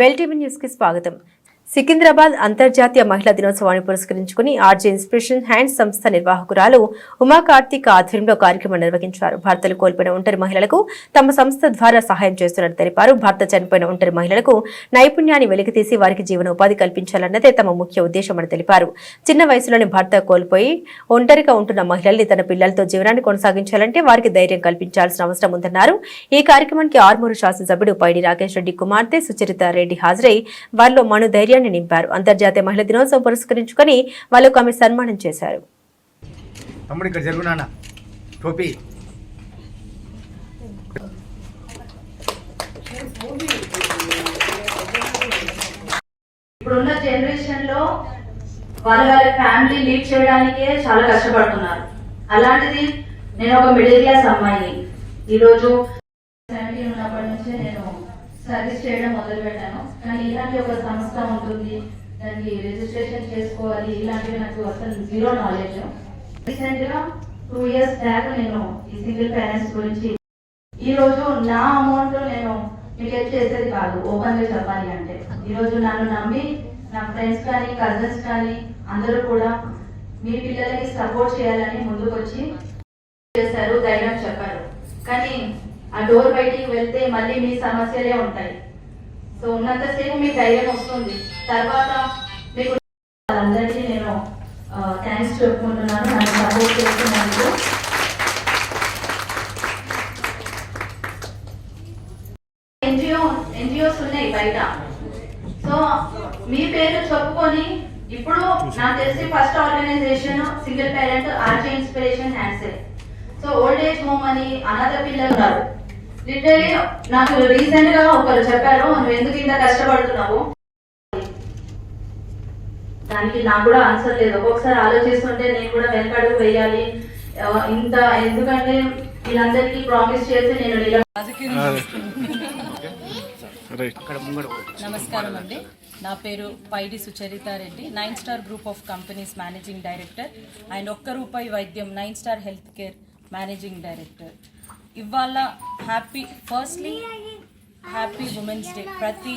Bell TV న్యూస్కి స్వాగతం. సికింద్రాబాద్ అంతర్జాతీయ మహిళా దినోత్సవాన్ని పురస్కరించుకుని ఆర్జీ ఇన్స్పిరేషన్ హ్యాండ్ సంస్థ నిర్వాహకురాలు ఉమా కార్తీక్ ఆధ్వర్యంలో కార్యక్రమం నిర్వహించారు. భర్తలు కోల్పోయిన ఒంటరి మహిళలకు తమ సంస్థ ద్వారా సహాయం చేస్తున్నట్టు తెలిపారు. భర్త చనిపోయిన ఒంటరి మహిళలకు నైపుణ్యాన్ని వెలికితీసి వారికి జీవనోపాధి కల్పించాలన్నదే తమ ముఖ్య ఉద్దేశమని తెలిపారు. చిన్న వయసులోని భర్త కోల్పోయి ఒంటరిగా ఉంటున్న మహిళల్ని తన పిల్లలతో జీవనాన్ని కొనసాగించాలంటే వారికి ధైర్యం కల్పించాల్సిన అవసరం ఉందన్నారు. ఈ కార్యక్రమానికి ఆర్మూరు శాసనసభ్యుడు పైడి రాకేష్ రెడ్డి కుమార్తె సుచరిత రెడ్డి హాజరై వారిలో మనోధైర్యాన్ని నింపారు. అంతర్జాతీయ మహిళా దినోత్సవం పురస్కరించుకొని వాళ్ళకు ఆమె సన్మానం చేశారు. తమ్ముడు ఇక్కడ జరుగు నాన్న. టోపీ. ఇప్పుడున్న జనరేషన్లో వాళ్ళ వాళ్ళ ఫ్యామిలీ లీడ్ చేయడానికే చాలా కష్టపడుతున్నారు. అలాంటిది నేను ఒక మిడిల్ క్లాస్ అమ్మాయిని. ఈరోజు సెవెంటీన్ ఉన్నప్పటి నుంచే నేను సర్వీస్ చేయడం మొదలు పెట్టాను కానీ ఇలాంటి ఒక సంస్థ ఉంటుంది. దానికి రిజిస్ట్రేషన్ చేసుకోవాలి. ఇలాంటివి నాకు అసలు జీరో నాలెడ్జ్ రీసెంట్గా టూ ఇయర్స్ బ్యాక్ నేను ఈ సింగిల్ పేరెంట్స్ గురించి ఈ రోజు నా అమౌంట్ నేను మీకు చేసేది కాదు. ఓపెన్గా చెప్పాలి అంటే. ఈ రోజు నన్ను నమ్మి నా ఫ్రెండ్స్ కానీ కజిన్స్ కానీ అందరూ కూడా మీ పిల్లలకి సపోర్ట్ చేయాలని ముందుకొచ్చి చేశారు ధైర్యం చెప్పారు. కానీ ఆ డోర్ బయటికి వెళ్తే మళ్ళీ మీ సమస్యలే ఉంటాయి. సో ఉన్నంతసేపు మీకు ధైర్యం వస్తుంది. తర్వాత మీకు వాళ్ళందరికీ నేను థ్యాంక్స్ చెప్పుకుంటున్నాను. నన్ను సపోర్ట్ చేస్తున్నందుకు ఎన్జిఓ ఎన్జిఓస్ ఉన్నాయి బయట. సో మీ పేరు చెప్పుకొని ఇప్పుడు నాకు తెలిసి first organization single parent RJ inspiration handset so old age home అని అనాథ పిల్లలు గారు లిటరలీ నాకు రీసెంట్గా ఒకరు చెప్పారు నువ్వు ఎందుకు ఇంత కష్టపడుతున్నావు? దానికి నాకు కూడా ఆన్సర్ లేదు. ఒక్కొక్కసారి ఆలోచిస్తుంటే నేను కూడా వెనకడుగు వేయాలి. ఇంత ఎందుకంటే వీళ్ళందరికీ ప్రామిస్ చేసి నేను నమస్కారం అండి. నా పేరు Paidi Sucharitha Reddy. Nine star group of companies managing director and ఒక్క రూపాయి వైద్యం nine star health care managing director ఇవాళ happy firstly happy women's day ప్రతి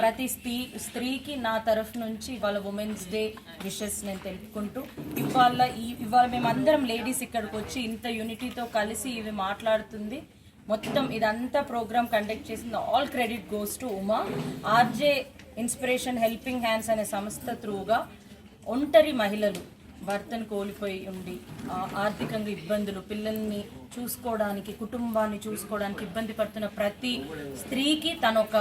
ప్రతి స్త్రీ స్త్రీకి నా తరఫు నుంచి ఇవాళ ఉమెన్స్ డే విషెస్ నేను తెలుపుకుంటూ ఇవాళ ఈ ఇవాళ మేమందరం లేడీస్ ఇక్కడికి వచ్చి ఇంత యూనిటీతో కలిసి ఇవి మాట్లాడుతుంది. మొత్తం ఇదంతా ప్రోగ్రామ్ కండక్ట్ చేసింది. All credit goes to Uma. RJ inspiration helping hands అనే సంస్థ త్రూగా ఒంటరి మహిళలు భర్తను కోల్పోయి ఉండి ఆ, ఆర్థికంగా ఇబ్బందులు పిల్లల్ని చూసుకోవడానికి కుటుంబాన్ని చూసుకోవడానికి ఇబ్బంది పడుతున్న ప్రతి స్త్రీకి తన ఒక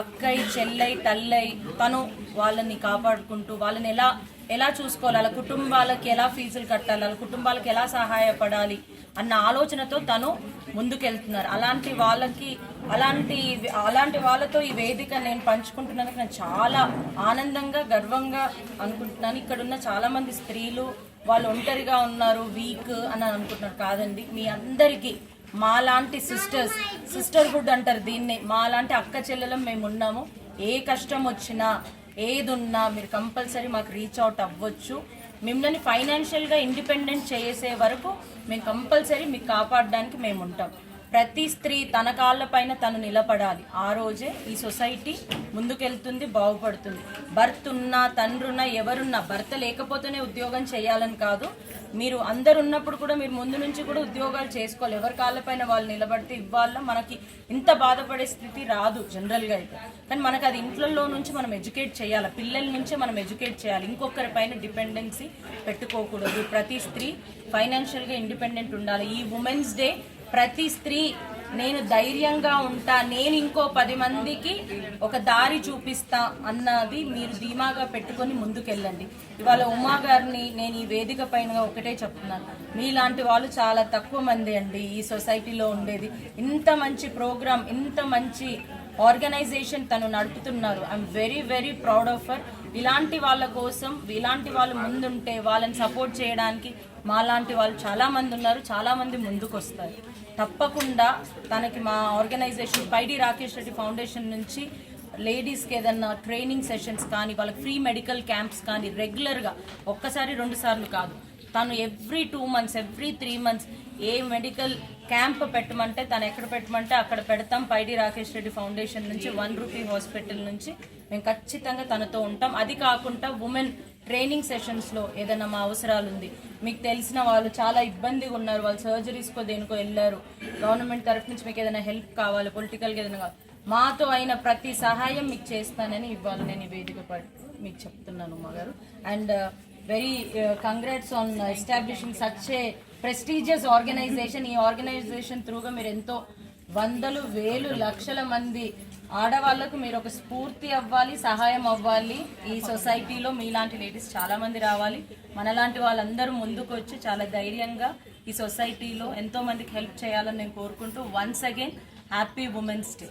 అక్కై చెల్లై తల్లై తను వాళ్ళని కాపాడుకుంటూ వాళ్ళని ఎలా ఎలా చూసుకోవాలి? వాళ్ళ కుటుంబాలకి ఎలా ఫీజులు కట్టాలి? వాళ్ళ కుటుంబాలకు ఎలా సహాయపడాలి? అన్న ఆలోచనతో తను ముందుకెళ్తున్నారు. అలాంటి వాళ్ళకి అలాంటి అలాంటి వాళ్ళతో ఈ వేదిక నేను పంచుకుంటున్నందుకు నేను చాలా ఆనందంగా గర్వంగా అనుకుంటున్నాను. ఇక్కడ ఉన్న చాలామంది స్త్రీలు వాళ్ళు ఒంటరిగా ఉన్నారు వీక్ అని అనుకుంటున్నారు. కాదండి మీ అందరికీ మాలాంటి సిస్టర్స్ సిస్టర్హుడ్ అంటారు దీన్ని. మాలాంటి అక్క చెల్లెలం మేము ఉన్నాము. ఏ కష్టం వచ్చినా ఏది ఉన్నా మీరు కంపల్సరీ మాకు రీచ్ అవుట్ అవ్వచ్చు. మిమ్మల్ని ఫైనాన్షియల్గా ఇండిపెండెంట్ చేసే వరకు మేము కంపల్సరీ మీకు కాపాడడానికి మేము ఉంటాం. ప్రతి స్త్రీ తన కాళ్ళపైన తను నిలబడాలి. ఆ రోజే ఈ సొసైటీ ముందుకెళ్తుంది బాగుపడుతుంది. భర్త ఉన్నా తండ్రున్నా ఎవరున్నా భర్త లేకపోతేనే ఉద్యోగం చేయాలని కాదు. మీరు అందరు ఉన్నప్పుడు కూడా మీరు ముందు నుంచి కూడా ఉద్యోగాలు చేసుకోవాలి. ఎవరి కాళ్ళపైన వాళ్ళు నిలబడితే ఇవాళ మనకి ఇంత బాధపడే స్థితి రాదు జనరల్గా అయితే. కానీ మనకు అది ఇంట్లో నుంచి మనం ఎడ్యుకేట్ చేయాలి. పిల్లల నుంచే మనం ఎడ్యుకేట్ చేయాలి. ఇంకొకరి పైన డిపెండెన్సీ పెట్టుకోకూడదు. ప్రతి స్త్రీ ఫైనాన్షియల్గా ఇండిపెండెంట్ ఉండాలి. ఈ ఉమెన్స్ డే ప్రతి స్త్రీ నేను ధైర్యంగా ఉంటా నేను ఇంకో పది మందికి ఒక దారి చూపిస్తా అన్నది మీరు ధీమాగా పెట్టుకొని ముందుకెళ్ళండి. ఇవాళ ఉమా గారిని నేను ఈ వేదిక పైన ఒకటే చెప్తున్నాను. మీలాంటి వాళ్ళు చాలా తక్కువ మంది అండి ఈ సొసైటీలో ఉండేది. ఇంత మంచి ప్రోగ్రామ్ ఇంత మంచి ఆర్గనైజేషన్ తను నడుపుతున్నారు. I'm very very proud of her. ఇలాంటి వాళ్ళ కోసం ఇలాంటి వాళ్ళు ముందుంటే వాళ్ళని సపోర్ట్ చేయడానికి మాలాంటి వాళ్ళు చాలా మంది ఉన్నారు చాలా మంది ముందుకు వస్తారు తప్పకుండా తనకి మా ఆర్గనైజేషన్ పైడి రాకేష్ రెడ్డి ఫౌండేషన్ నుంచి లేడీస్కి ఏదన్నా ట్రైనింగ్ సెషన్స్ కానీ వాళ్ళకి ఫ్రీ మెడికల్ క్యాంప్స్ కానీ రెగ్యులర్గా ఒక్కసారి రెండు సార్లు కాదు. తను every two months every three months ఏ మెడికల్ క్యాంప్ పెట్టమంటే తను ఎక్కడ పెట్టమంటే అక్కడ పెడతాం. పైడి రాకేష్ రెడ్డి ఫౌండేషన్ నుంచి వన్ రూపీ హాస్పిటల్ నుంచి మేము ఖచ్చితంగా తనతో ఉంటాం. అది కాకుండా ఉమెన్ ట్రైనింగ్ సెషన్స్లో ఏదైనా మా అవసరాలు ఉంది మీకు తెలిసిన వాళ్ళు చాలా ఇబ్బందిగా ఉన్నారు వాళ్ళు సర్జరీస్కో దేనికో వెళ్ళారు గవర్నమెంట్ తరఫు నుంచి మీకు ఏదైనా హెల్ప్ కావాలి పొలిటికల్గా ఏదైనా కావాలి మాతో అయిన ప్రతి సహాయం మీకు చేస్తానని ఇవ్వాలి నేను ఈ వేదిక మీకు చెప్తున్నాను మా గారు and very congrats on establishing such prestigious organization ఈ ఆర్గనైజేషన్ త్రూగా మీరు ఎంతో వందలు వేలు లక్షల మంది ఆడవాళ్ళకు మీరు ఒక స్ఫూర్తి అవ్వాలి సహాయం అవ్వాలి. ఈ సొసైటీలో మీలాంటి లేడీస్ చాలా మంది రావాలి. మనలాంటి వాళ్ళందరూ ముందుకు వచ్చి చాలా ధైర్యంగా ఈ సొసైటీలో ఎంతో మందికి హెల్ప్ చేయాలని నేను కోరుకుంటూ once again happy women's day